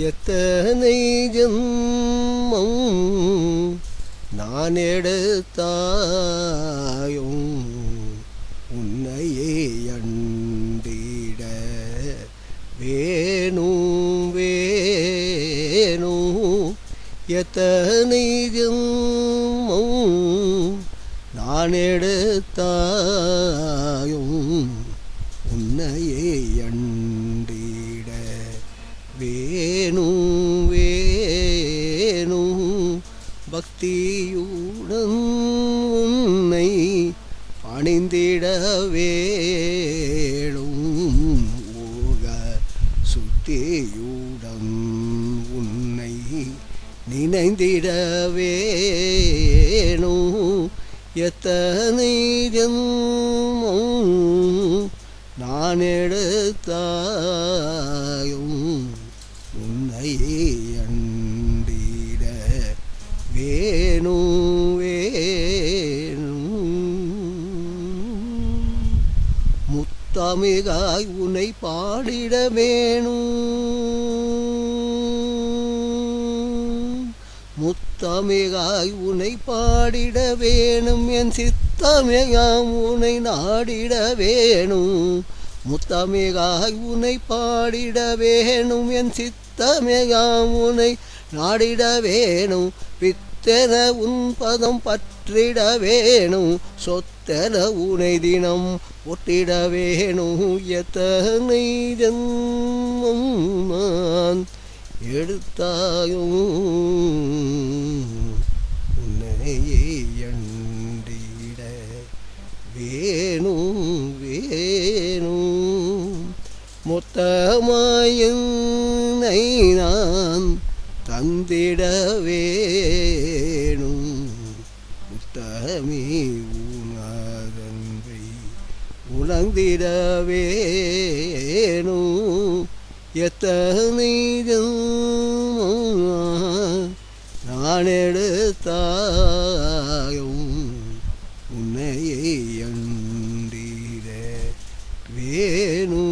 எத்தனை ஜென்மம் நான் எடுத்தாயும் உன்னையே அண்டிட வேணும் வேணும் எத்தனை ஜென்மம் நான் எடுத்தாயும் வேணு வேணு பக்தியுடன் உன்னை பணிந்திட வேணும். ஓக சுத்தியுடன் உன்னை நினைந்திட வேணும் எத்தனை நான் எடுத்தாயும் வேணு வேணு. முத்தமிகாய் உனை பாடிட வேணும் முத்தமிகாய் உனை பாடிட வேணும் என் சித்தமிகாம் உனை நாடிட வேணும் முத்தமிகாய் உனை பாடிட வேணும் என் சித்தமிகாம் உனை நாடிட வேணும் பித்தென உன் பதம் பற்றிட வேணும் சொத்தென உனை தினம் ஒட்டிட வேணும் எத்தனை ஜன்மம் நான் எடுத்தாயும் உன்னையே எண்டிட வேணும் வேணும். மொத்தமாயின் நான் തന്തിടവേണു മുത്തമേ പുത്തമേ ഉണർന്തൈ ഉണർന്നിട വേണു വേണു